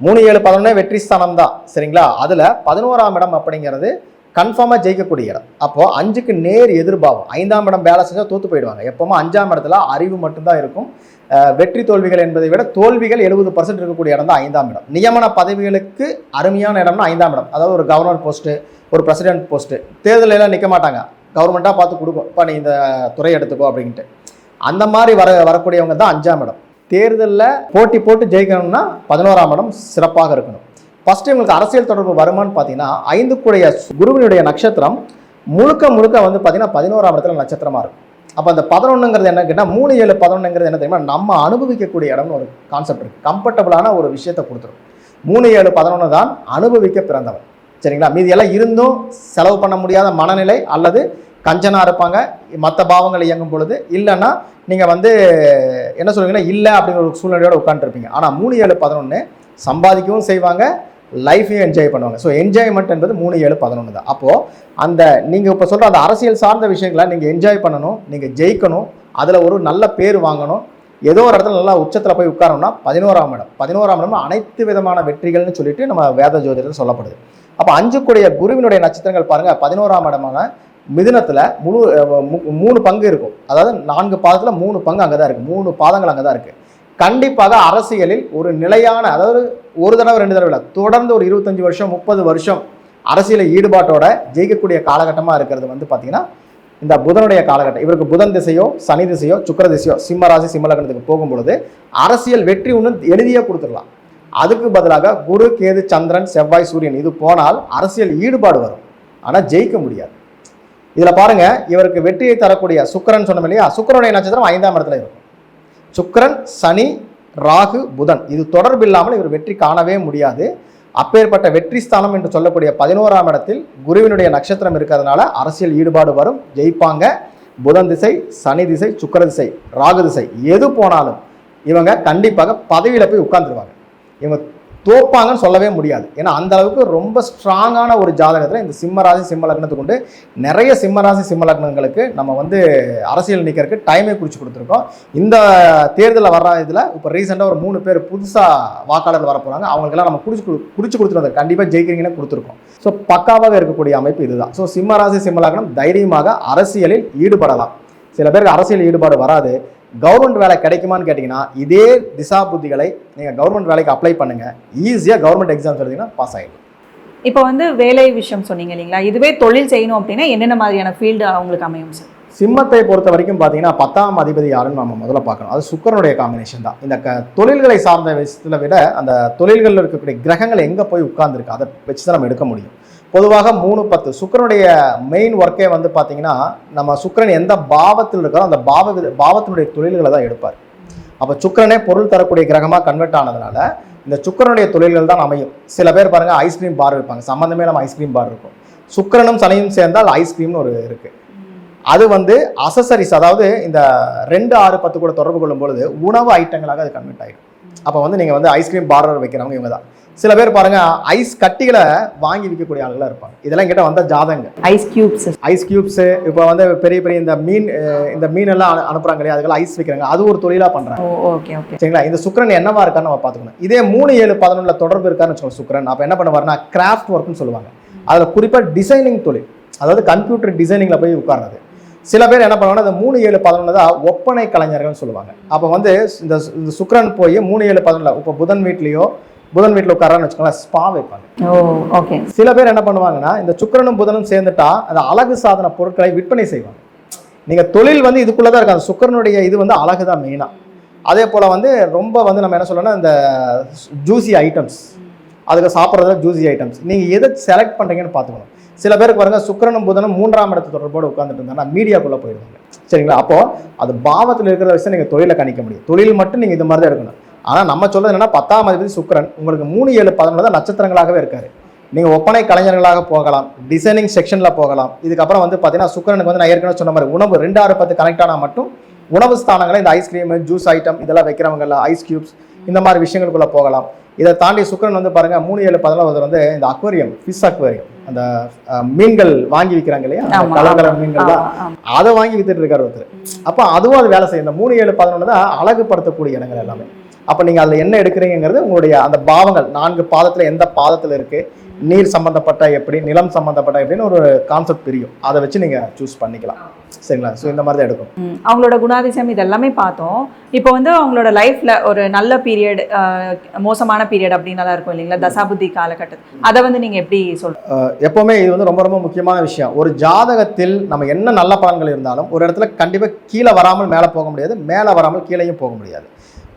மூணு ஏழு பதினொன்னே வெற்றி ஸ்தானம் தான் சரிங்களா? அதில் பதினோராம் இடம் அப்படிங்கிறது கன்ஃபார்மாக ஜெயிக்கக்கூடிய இடம். அப்போது அஞ்சுக்கு நேர் எதிர்பாவம் ஐந்தாம் இடம் வேலை செஞ்சால் தோத்து போயிடுவாங்க. எப்போவும் அஞ்சாம் இடத்துல அறிவு மட்டும்தான் இருக்கும். வெற்றி தோல்விகள் என்பதை விட தோல்விகள் எழுபது பர்சன்ட் இருக்கக்கூடிய இடம் தான் ஐந்தாம் இடம். நியமன பதவிகளுக்கு அருமையான இடம்னா ஐந்தாம் இடம். அதாவது ஒரு கவர்னர் போஸ்ட்டு ஒரு பிரசிடென்ட் போஸ்ட்டு தேர்தலில் எல்லாம் நிற்க மாட்டாங்க. கவர்மெண்ட்டாக பார்த்து கொடுக்கும். இப்போ நீ இந்த துறை எடுத்துக்கோ அப்படின்ட்டு. அந்த மாதிரி வர வரக்கூடியவங்க தான் அஞ்சாம் இடம். தேர்தலில் போட்டி போட்டு ஜெயிக்கணும்னா பதினோராம் இடம் சிறப்பாக இருக்கணும். ஃபஸ்ட்டு இவங்களுக்கு அரசியல் தொடர்பு வருமான்னு பார்த்தீங்கன்னா ஐந்துக்குடைய குருவினுடைய நட்சத்திரம் முழுக்க முழுக்க வந்து பார்த்தீங்கன்னா பதினோராம் இடத்துல நட்சத்திரமாக இருக்கும். அப்போ அந்த பதினொன்றுங்கிறது என்ன கேட்டால் மூணு ஏழு பதினொன்றுங்கிறது என்ன தெரியுமா நம்ம அனுபவிக்கக்கூடிய இடம்னு ஒரு கான்செப்ட் இருக்குது கம்ஃபர்டபுளான ஒரு விஷயத்தை கொடுத்துரும். மூணு ஏழு பதினொன்று தான் அனுபவிக்க பிறந்தவர் சரிங்களா? மீதி எல்லாம் இருந்தும் செலவு பண்ண முடியாத மனநிலை அல்லது கஞ்சனாக இருப்பாங்க. மற்ற பாவங்கள் இயங்கும் பொழுது இல்லைன்னா நீங்கள் வந்து என்ன சொல்லுவீங்கன்னா இல்லை அப்படிங்கிற ஒரு சூழ்நிலையோட உட்காந்துருப்பீங்க ஆனால் மூணு ஏழு பதினொன்று சம்பாதிக்கவும் செய்வாங்க லைஃபையும் என்ஜாய் பண்ணுவாங்க. ஸோ என்ஜாய்மெண்ட் என்பது மூணு ஏழு பதினொன்று தான். அப்போது அந்த நீங்கள் இப்போ சொல்கிற அந்த அரசியல் சார்ந்த விஷயங்களை நீங்கள் என்ஜாய் பண்ணணும் நீங்கள் ஜெயிக்கணும் அதில் ஒரு நல்ல பேர் வாங்கணும் ஏதோ ஒரு இடத்துல நல்லா உச்சத்தில் போய் உட்காரணும்னா பதினோராம் இடம். பதினோராம் இடம் அனைத்து விதமான வெற்றிகள்னு சொல்லிட்டு நம்ம வேத ஜோதிடத்தில் சொல்லப்படுது. அப்போ அஞ்சுக்குடைய குருவினுடைய நட்சத்திரங்கள் பாருங்கள் பதினோராம் இடமான மிதுனத்தில் முழு மூணு பங்கு இருக்கும். அதாவது நான்கு பாதத்தில் மூணு பங்கு அங்கே தான் இருக்குது மூணு பாதங்கள் அங்கே தான் இருக்குது கண்டிப்பாக அரசியலில் ஒரு நிலையான அதாவது ஒரு தடவை ரெண்டு தடவை இல்லை தொடர்ந்து ஒரு இருபத்தஞ்சி வருஷம் முப்பது வருஷம் அரசியலை ஈடுபாட்டோட ஜெயிக்கக்கூடிய காலகட்டமாக இருக்கிறது வந்து பார்த்தீங்கன்னா இந்த புதனுடைய காலகட்டம். இவருக்கு புதன் திசையோ சனி திசையோ சுக்கர திசையோ சிம்ம ராசி சிம்ம லக்னத்துக்கு அரசியல் வெற்றி ஒன்று எழுதியே கொடுத்துடலாம். அதுக்கு பதிலாக குரு கேது சந்திரன் செவ்வாய் சூரியன் இது போனால் அரசியல் ஈடுபாடு வரும். ஆனால் ஜெயிக்க முடியாது. இதில் பாருங்க இவருக்கு வெற்றியை தரக்கூடிய சுக்கரன் சொன்னோம் இல்லையா? சுக்கரனுடைய நட்சத்திரம் ஐந்தாம் இடத்துல இருக்கும். சுக்கரன் சனி ராகு புதன். இது தொடர்பு இல்லாமல் இவர் வெற்றி காணவே முடியாது. அப்பேற்பட்ட வெற்றி ஸ்தானம் என்று சொல்லக்கூடிய பதினோராம் இடத்தில் குருவினுடைய நட்சத்திரம் இருக்கிறதுனால அரசியல் ஈடுபாடு வரும். ஜெயிப்பாங்க. புதன் திசை சனி திசை சுக்கர திசை ராகு திசை. எது போனாலும் இவங்க கண்டிப்பாக பதவியில் போய் உட்கார்ந்துருவாங்க. இவங்க தோப்பாங்கன்னு சொல்லவே முடியாது. ஏன்னா அந்த அளவுக்கு ரொம்ப ஸ்ட்ராங்கான ஒரு ஜாதகத்தில் இந்த சிம்மராசி சிம்ம லக்னத்துக்கு கொண்டு நிறைய சிம்மராசி சிம்ம லக்னங்களுக்கு நம்ம வந்து அரசியல் நிற்கிறதுக்கு டைமே குறித்து கொடுத்துருக்கோம். இந்த தேர்தலில் வர்ற இதில் இப்போ ரீசெண்டாக ஒரு மூணு பேர் புதுசாக வாக்காளர்கள் வர போகிறாங்க அவங்களுக்கெல்லாம் நம்ம குறிச்சு கொடு- குறிச்சு கொடுத்துருந்தோம் கண்டிப்பாக ஜெயிக்கிறீங்கன்னு கொடுத்துருக்கோம். ஸோ பக்காவாக இருக்கக்கூடிய அமைப்பு இதுதான். ஸோ சிம்மராசி சிம்ம லக்னம் தைரியமாக அரசியலில் ஈடுபடலாம். சில பேருக்கு அரசியல் ஈடுபாடு வராது. கவர்மெண்ட் வேலை கிடைக்குமான்னு கேட்டிங்கன்னா இதே திசா புத்திகளை நீங்கள் கவர்மெண்ட் வேலைக்கு அப்ளை பண்ணுங்கள் ஈஸியாக கவர்மெண்ட் எக்ஸாம்ஸ் எழுதிங்கன்னா பாஸ் ஆகிடும் இப்போ வந்து வேலை விஷயம் சொன்னீங்க இல்லைங்களா? இதுவே தொழில் செய்யணும் அப்படின்னா என்னென்ன மாதிரியான ஃபீல்டு அவங்களுக்கு அமையும் சார் சிம்மத்தை பொறுத்த வரைக்கும் பார்த்தீங்கன்னா பத்தாம் அதிபதி யாருன்னு நம்ம முதல்ல பார்க்கணும். அது சுக்கிரனுடைய காம்பினேஷன் தான். இந்த க தொழில்களை சார்ந்த விஷயத்தில் விட அந்த தொழில்களில் இருக்கக்கூடிய கிரகங்கள் எங்கே போய் உட்கார்ந்துருக்கு? அதை வச்சு தான் நம்ம எடுக்க முடியும். பொதுவாக மூணு பத்து. சுக்கிரனுடைய மெயின் ஒர்க்கே வந்து பார்த்தீங்கன்னா நம்ம சுக்கரன் எந்த பாவத்தில் இருக்கோ அந்த பாவ பாவத்தினுடைய தொழில்களை தான் எடுப்பார். அப்போ சுக்கிரனே பொருள் தரக்கூடிய கிரகமாக கன்வெர்ட் ஆனதுனால இந்த சுக்கிரனுடைய தொழில்கள் தான் அமையும். சில பேர் பாருங்கள் ஐஸ்கிரீம் பார் வைப்பாங்க சம்மந்தமே நம்ம ஐஸ்கிரீம் பார் இருக்கும். சுக்கிரனும் சனியும் சேர்ந்தால் ஐஸ்கிரீம்னு ஒரு இருக்குது அது வந்து அசசரிஸ் அதாவது இந்த ரெண்டு ஆறு பத்து கூட தொடர்பு கொள்ளும் பொழுது உணவு ஐட்டங்களாக அது கன்வெர்ட் ஆகிடும் அப்போ வந்து நீங்கள் வந்து ஐஸ்கிரீம் பார்லர் வைக்கிறவங்க இவங்க தான். சில பேர் பாருங்க ஐஸ் கட்டிகளை வாங்கி விற்கக்கூடிய ஆளுகளாக இருப்பாங்க. இதெல்லாம் கிட்ட வந்த ஜாதங்க ஐஸ் கியூப்ஸ் ஐஸ் கியூப்ஸு இப்போ வந்து பெரிய பெரிய இந்த மீன் இந்த மீன் எல்லாம் அனு- அனுப்புறாங்க இல்லையா? அதுக்கெல்லாம் ஐஸ் வைக்கிறாங்க. அது ஒரு தொழிலாக பண்ணுறாங்க ஓகே ஓகே சரிங்களா? இந்த சுக்கிரன் என்னவா இருக்கான்னு நம்ம பார்த்துக்கணும். இதே மூணு ஏழு பதினொன்றுல தொடர்பு இருக்கான்னு வச்சுக்கோங்க சுக்கிரன். அப்போ என்ன பண்ணுவாருன்னா கிராஃப்ட் ஒர்க்னு சொல்லுவாங்க. அதில் குறிப்பாக டிசைனிங் தொழில். அதாவது கம்ப்யூட்டர் டிசைனிங்கில் போய் உட்கார்றது. சில பேர் என்ன பண்ணுவாங்கன்னா இந்த மூணு ஏழு பதினொன்று தான் ஒப்பனை கலைஞர்கள்னு சொல்லுவாங்க. அப்போ வந்து இந்த சுக்கிரன் போய் மூணு ஏழு பதினொன்றில் இப்போ புதன் வீட்லேயோ புதன் வீட்டில் உட்காரான்னு வச்சுக்கோங்களேன் ஸ்பா வைப்பாங்க. ஓ ஓகே சில பேர் என்ன பண்ணுவாங்கன்னா இந்த சுக்கிரனும் புதனும் சேர்ந்துட்டா அந்த அழகு சாதன பொருட்களை விற்பனை செய்வாங்க. நீங்க தொழில் வந்து இதுக்குள்ள தான் இருக்கு அந்த சுக்கிரனுடைய இது வந்து அழகு தான் மெயினா அதே போல வந்து ரொம்ப வந்து நம்ம என்ன சொல்லணும்னா இந்த ஜூசி ஐட்டம்ஸ் அதுக்கு சாப்பிட்றதுல ஜூசி ஐட்டம்ஸ் நீங்க எதை செலக்ட் பண்றீங்கன்னு பார்த்துக்கணும். சில பேருக்கு பாருங்க சுக்கிரனும் புதனும் மூன்றாம் இடத்து தொடர்போடு உட்காந்துட்டு இருந்தாங்கன்னா மீடியாக்குள்ள போயிடுவாங்க. சரிங்களா? அப்போ அது பாவத்தில் இருக்கிற விஷயம் நீங்க தொழிலை கணிக்க முடியும். தொழில் மட்டும் நீங்க இது மாதிரி தான் எடுக்கணும். ஆனா நம்ம சொல்றது என்னன்னா பத்தாம் அதிபதி சுக்கிரன் உங்களுக்கு மூணு ஏழு பதினொன்று தான் நட்சத்திரங்களாகவே இருக்காரு. நீங்க ஒப்பனை கலைஞர்களாக போகலாம் டிசைனிங் செக்ஷன்ல போகலாம். இதுக்கப்புறம் வந்து பாத்தீங்கன்னா சுக்கிரனுக்கு வந்து நான் ஏற்கனவே சொன்ன மாதிரி உணவு ரெண்டு ஆறு பத்து கனெக்ட் ஆனா மட்டும் உணவு ஸ்தானங்களை இந்த ஐஸ்கிரீம் ஜூஸ் ஐட்டம் இதெல்லாம் வைக்கிறவங்கல்ல ஐஸ் கியூப்ஸ் இந்த மாதிரி விஷயங்களுக்குள்ள போகலாம். இதை தாண்டி சுக்கிரன் வந்து பாருங்க மூணு ஏழு பதினொன்று வந்து இந்த அக்வேரியம் ஃபிஷ் அக்வேரியம் அந்த மீன்கள் வாங்கி விற்கிறாங்க இல்லையா? கலர் கலர் மீன்கள்லாம். அதை வாங்கி வித்துட்டு இருக்காரு ஒருத்தர். அப்போ அதுவும் அது வேலை செய்யும். இந்த மூணு ஏழு பதினொன்று தான் அழகுபடுத்தக்கூடிய இடங்கள் எல்லாமே. அப்போ நீங்கள் அதில் என்ன எடுக்கிறீங்கிறது உங்களுடைய அந்த பாவங்கள் நான்கு பாதத்தில் எந்த பாதத்தில் இருக்குது நீர் சம்மந்தப்பட்ட எப்படி நிலம் சம்மந்தப்பட்ட எப்படின்னு ஒரு கான்செப்ட் பிரியும் அதை வச்சு நீங்கள் சூஸ் பண்ணிக்கலாம். சரிங்களா? ஸோ இந்த மாதிரி தான் எடுக்கும். அவங்களோட குணாதிசயம் இதெல்லாமே பார்த்தோம். இப்போ வந்து அவங்களோட லைஃப்ல ஒரு நல்ல பீரியட் மோசமான பீரியட் அப்படின்னலாம் இருக்கும் இல்லைங்களா? தசாபுத்தி காலகட்டம் அதை வந்து நீங்க எப்படி சொல்றீங்க எப்போவுமே இது வந்து ரொம்ப ரொம்ப முக்கியமான விஷயம். ஒரு ஜாதகத்தில் நம்ம என்ன நல்ல பலன்கள் இருந்தாலும் ஒரு இடத்துல கண்டிப்பாக கீழே வராமல் மேலே போக முடியாது மேலே வராமல் கீழேயும் போக முடியாது.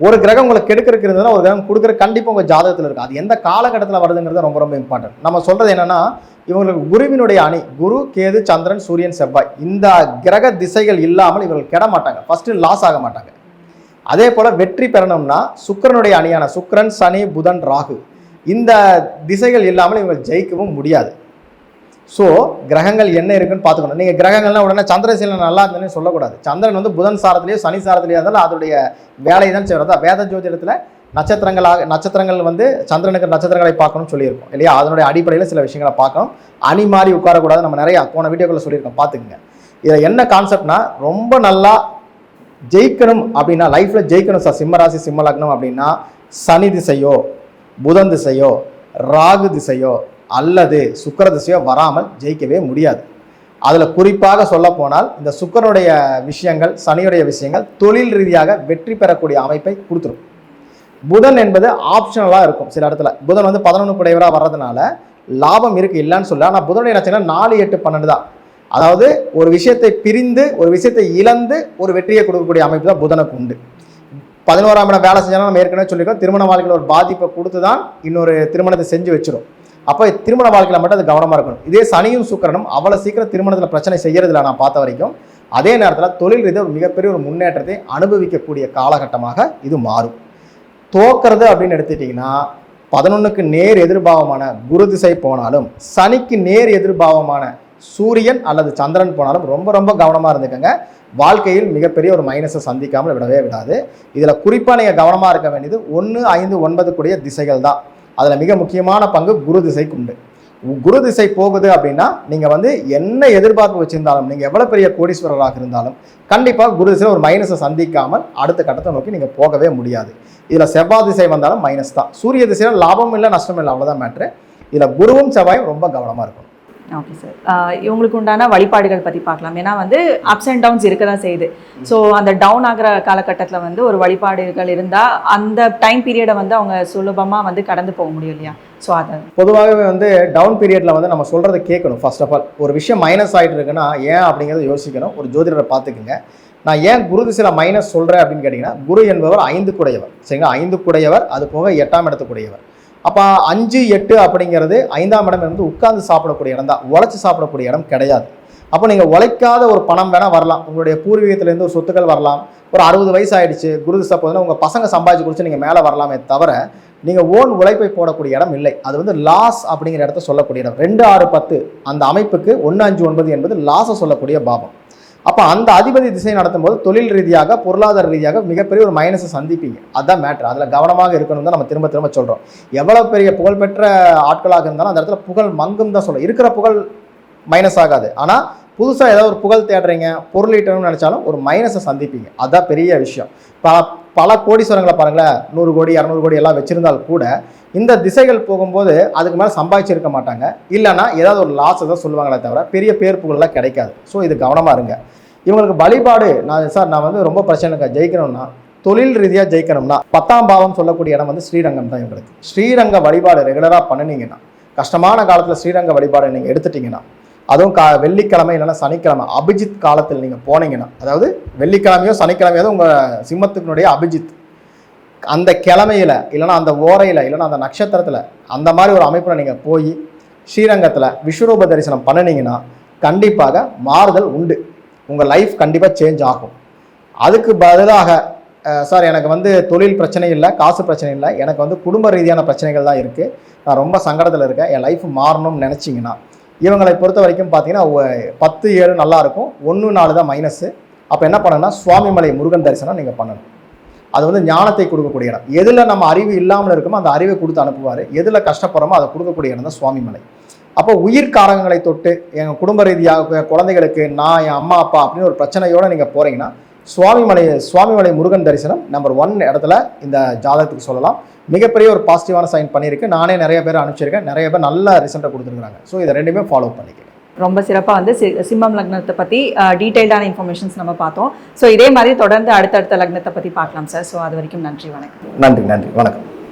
ஒரு கிரகம் உங்களுக்கு கெடுக்கிறதுக்கு இருந்ததுன்னா ஒரு கிரகம் கொடுக்குற கண்டிப்பாக உங்கள் ஜாதகத்தில் இருக்குது அது எந்த காலகட்டத்தில் வருதுங்கிறது ரொம்ப ரொம்ப இம்பார்ட்டன்ட் நம்ம சொல்கிறது என்னென்னா இவங்களுக்கு குருவினுடைய அணி குரு கேது சந்திரன் சூரியன் செவ்வாய். இந்த கிரக திசைகள் இல்லாமல் இவர்கள் கெட மாட்டாங்க. ஃபஸ்ட்டு லாஸ் ஆக மாட்டாங்க. அதே போல் வெற்றி பெறணும்னா சுக்கிரனுடைய அணியான சுக்கிரன் சனி புதன் ராகு. இந்த திசைகள் இல்லாமல் இவங்க ஜெயிக்கவும் முடியாது. ஸோ கிரகங்கள் என்ன இருக்குன்னு பார்த்துக்கணும். நீங்கள் கிரகங்கள்லாம் உடனே சந்திரசீலன் நல்லா இருந்ததுன்னு சொல்லக்கூடாது. சந்திரன் வந்து புதன் சாரத்திலேயோ சனி சாரத்திலேயோ இருந்தாலும் அதோடைய வேலையை தான் செய்வது வேத ஜோதிடத்தில் நட்சத்திரங்களாக நட்சத்திரங்கள் வந்து சந்திரனுக்கு நட்சத்திரங்களை பார்க்கணும்னு சொல்லியிருக்கோம். இல்லையா? அதனுடைய அடிப்படையில் சில விஷயங்களை பார்க்கணும். அணி மாறி உட்காரக்கூடாது நம்ம நிறையா போன வீடியோக்களில் சொல்லியிருக்கோம். பார்த்துக்குங்க. இதில் என்ன கான்செப்ட்னா ரொம்ப நல்லா ஜெயிக்கணும் அப்படின்னா லைஃப்பில் ஜெயிக்கணும். சார் சிம்மராசி சிம்ம லக்னம் அப்படின்னா சனி திசையோ புதன் திசையோ ராகு திசையோ அல்லது சுக்கர திசையோ வராமல் ஜெயிக்கவே முடியாது. அதில் குறிப்பாக சொல்ல போனால் இந்த சுக்கரனுடைய விஷயங்கள் சனியுடைய விஷயங்கள் தொழில் ரீதியாக வெற்றி பெறக்கூடிய அமைப்பை கொடுத்துரும். புதன் என்பது ஆப்ஷனலாக இருக்கும் சில இடத்துல. புதன் வந்து பதினொன்று குடையவராக வர்றதுனால லாபம் இருக்குது இல்லைன்னு சொல்ல ஆனால் புதனுடைய நட்சத்திரம் நாலு எட்டு பன்னெண்டு தான். அதாவது ஒரு விஷயத்தை பிரிந்து ஒரு விஷயத்தை இழந்து ஒரு வெற்றியை கொடுக்கக்கூடிய அமைப்பு தான் புதனுக்கு உண்டு. பதினோராம் இடம் வேலை செஞ்சாலும் நம்ம ஏற்கனவே சொல்லியிருக்கோம் திருமண வாழ்க்கையில் ஒரு பாதிப்பை கொடுத்து தான் இன்னொரு திருமணத்தை செஞ்சு வச்சிடும் அப்போ திருமண வாழ்க்கையில் மட்டும் அது கவனமாக இருக்கணும். இதே சனியும் சுக்கரனும் அவ்வளோ சீக்கிரம் திருமணத்தில் பிரச்சனை செய்யறதில்ல நான் பார்த்த வரைக்கும். அதே நேரத்தில் தொழில் ரீதியாக ஒரு மிகப்பெரிய ஒரு முன்னேற்றத்தை அனுபவிக்கக்கூடிய காலகட்டமாக இது மாறும். தோக்கிறது அப்படின்னு எடுத்துட்டிங்கன்னா பதினொன்றுக்கு நேர் எதிர்பாவமான குரு திசை போனாலும் சனிக்கு நேர் எதிர்பாவமான சூரியன் அல்லது சந்திரன் போனாலும் ரொம்ப ரொம்ப கவனமாக இருந்துக்கோங்க. வாழ்க்கையில் மிகப்பெரிய ஒரு மைனஸை சந்திக்காமல் விடவே விடாது. இதில் குறிப்பாக நீங்கள் கவனமாக இருக்க வேண்டியது ஒன்று ஐந்து ஒன்பது கூடிய திசைகள் தான். அதில் மிக முக்கியமான பங்கு குரு திசைக்கு உண்டு. குரு திசை போகுது அப்படின்னா நீங்கள் வந்து என்ன எதிர்பார்ப்பு வச்சிருந்தாலும் நீங்கள் எவ்வளோ பெரிய கோடீஸ்வரராக இருந்தாலும் கண்டிப்பாக குரு திசையில் ஒரு மைனஸை சந்திக்காமல் அடுத்த கட்டத்தை நோக்கி நீங்கள் போகவே முடியாது. இதில் செவ்வாய் திசை வந்தாலும் மைனஸ் தான். சூரிய திசையில் லாபம் இல்லை நஷ்டம் இல்லை அவ்வளோதான் மேட்ரு இதில் குருவும் செவ்வாயும் ரொம்ப கவனமாக இருக்கும் ஓகே சார் uh, இவங்களுக்கு உண்டான வழிபாடுகள் பற்றி பார்க்கலாம். ஏன்னா வந்து அப்ஸ் அண்ட் டவுன்ஸ் இருக்க தான் செய்யுது. ஸோ அந்த டவுன் ஆகிற காலகட்டத்தில் வந்து ஒரு வழிபாடுகள் இருந்தால் அந்த டைம் பீரியடை வந்து அவங்க சுலபமாக வந்து கடந்து போக முடியும் இல்லையா? ஸோ அதை பொதுவாகவே வந்து டவுன் பீரியடில் வந்து நம்ம சொல்கிறத கேட்கணும் ஃபர்ஸ்ட் ஆஃப் ஆல் ஒரு விஷயம் மைனஸ் ஆகிட்டு இருக்குன்னா ஏன் அப்படிங்கிறத யோசிக்கணும். ஒரு ஜோதிடரை பார்த்துக்குங்க. நான் ஏன் குரு திசையில் மைனஸ் சொல்கிறேன் அப்படின்னு கேட்டிங்கன்னா குரு என்பவர் ஐந்து குடையவர். சரிங்களா? ஐந்து குடையவர் அது போக எட்டாம் இடத்துக்குடையவர் அப்போ அஞ்சு எட்டு அப்படிங்கிறது ஐந்தாம் இடம் வந்து உட்கார்ந்து சாப்பிடக்கூடிய இடம் தான் உழைச்சி சாப்பிடக்கூடிய இடம் கிடையாது. அப்போ நீங்கள் உழைக்காத ஒரு பணம் வேணால் வரலாம். உங்களுடைய பூர்வீகத்திலேருந்து ஒரு சொத்துக்கள் வரலாம். ஒரு அறுபது வயசு ஆயிடுச்சு குரு சப்போதுனா உங்கள் பசங்க சம்பாதிச்சு குடிச்சு நீங்கள் மேலே வரலாமே தவிர நீங்கள் ஓன் உழைப்பை போடக்கூடிய இடம் இல்லை. அது வந்து லாஸ் அப்படிங்கிற இடத்த சொல்லக்கூடிய இடம். ரெண்டு ஆறு பத்து அந்த அமைப்புக்கு ஒன்று அஞ்சு ஒன்பது என்பது லாஸை சொல்லக்கூடிய பாவம். அப்போ அந்த அதிபதி திசை நடத்தும்போது தொழில் ரீதியாக பொருளாதார ரீதியாக மிகப்பெரிய ஒரு மைனஸை சந்திப்பீங்க. அதுதான் மேட்ரு அதில் கவனமாக இருக்கணும் தான் நம்ம திரும்ப திரும்ப சொல்கிறோம் எவ்வளோ பெரிய புகழ்பெற்ற ஆட்களாக இருந்தாலும் அந்த இடத்துல புகழ் மங்கும் தான் சொல்லும் இருக்கிற புகழ் மைனஸ் ஆகாது. ஆனால் புதுசாக ஏதாவது ஒரு புகழ் தேடுறீங்க பொருள் ஈட்டணும்னு நினச்சாலும் ஒரு மைனஸை சந்திப்பீங்க. அதுதான் பெரிய விஷயம். இப்போ பல கோடீஸ்வரங்களை பாருங்களேன் நூறு கோடி இரநூறு கோடி எல்லாம் வச்சுருந்தால் கூட இந்த திசைகள் போகும்போது அதுக்கு மேலே சம்பாதிச்சிருக்க மாட்டாங்க. இல்லைன்னா ஏதாவது ஒரு லாஸ் தான் சொல்லுவாங்களே தவிர பெரிய பேர் கிடைக்காது. ஸோ இது கவனமாக இருங்க. இவங்களுக்கு வழிபாடு நான் சார் நான் வந்து ரொம்ப பிரச்சனைக்கு ஜெயிக்கணும்னா தொழில் ரீதியாக ஜெயிக்கணும்னா பத்தாம் பாவம் சொல்லக்கூடிய இடம் வந்து ஸ்ரீரங்கம் தான் இவங்களுக்கு. ஸ்ரீரங்க வழிபாடு ரெகுலராக பண்ணினீங்கன்னா கஷ்டமான காலத்தில் ஸ்ரீரங்க வழிபாடு நீங்கள் எடுத்துட்டிங்கன்னா அதுவும் கா வெள்ளிக்கிழமை இல்லைன்னா சனிக்கிழமை. அபிஜித் காலத்தில் நீங்கள் போனீங்கன்னா அதாவது வெள்ளிக்கிழமையோ சனிக்கிழமையோ உங்கள் சிம்மத்துக்குனுடைய அபிஜித். அந்த கிழமையில் இல்லைன்னா அந்த ஓரையில் இல்லைன்னா அந்த நட்சத்திரத்தில் அந்த மாதிரி ஒரு அமைப்பில் நீங்கள் போய் ஸ்ரீரங்கத்தில் விஸ்வரூப தரிசனம் பண்ணினீங்கன்னா கண்டிப்பாக மாறுதல் உண்டு. உங்கள் லைஃப் கண்டிப்பாக சேஞ்ச் ஆகும். அதுக்கு பதிலாக சார் எனக்கு வந்து தொழில் பிரச்சனை இல்லை காசு பிரச்சனை இல்லை எனக்கு வந்து குடும்ப ரீதியான பிரச்சனைகள் தான் இருக்குது நான் ரொம்ப சங்கடத்தில் இருக்கேன். என் லைஃப் மாறணும்னு நினச்சிங்கன்னா இவங்களை பொறுத்த வரைக்கும் பார்த்தீங்கன்னா பத்து ஏழு நல்லா இருக்கும். ஒன்று நாலு தான் மைனஸு அப்போ என்ன பண்ணணும்னா சுவாமிமலை முருகன் தரிசனம் நீங்கள் பண்ணணும். அது வந்து ஞானத்தை கொடுக்கக்கூடிய இடம். எதில் நம்ம அறிவு இல்லாமல் இருக்கோமோ அந்த அறிவை கொடுத்து அனுப்புவார். எதில் கஷ்டப்படுறோமோ அதை கொடுக்கக்கூடிய இடம் தான் சுவாமிமலை. அப்போ உயிர் காரகங்களை தொட்டு எங்கள் குடும்ப ரீதியாக குழந்தைகளுக்கு நான் என் அம்மா அப்பா அப்படின்னு ஒரு பிரச்சனையோடு நீங்கள் போகிறீங்கன்னா சுவாமிமலை சுவாமிமலை முருகன் தரிசனம் நம்பர் ஒன் இடத்துல இந்த ஜாதகத்துக்கு சொல்லலாம். மிகப்பெரிய ஒரு பாசிட்டிவான சைன் பண்ணியிருக்கு. நானே நிறைய பேர் அனுப்பிச்சிருக்கேன். நிறைய பேர் நல்ல ரிசல்ட்டை கொடுத்துருக்காங்க ஸோ இதை ரெண்டுமே ஃபாலோ பண்ணிக்கிறேன் ரொம்ப சிறப்பாக வந்து சிம்மம் லக்னத்தை பற்றி டீட்டெயில்டான இன்ஃபர்மேஷன்ஸ் நம்ம பார்த்தோம். ஸோ இதே மாதிரி தொடர்ந்து அடுத்தடுத்த லக்னத்தை பற்றி பார்க்கலாம் சார் ஸோ அது வரைக்கும் நன்றி வணக்கம். நன்றி நன்றி. வணக்கம்.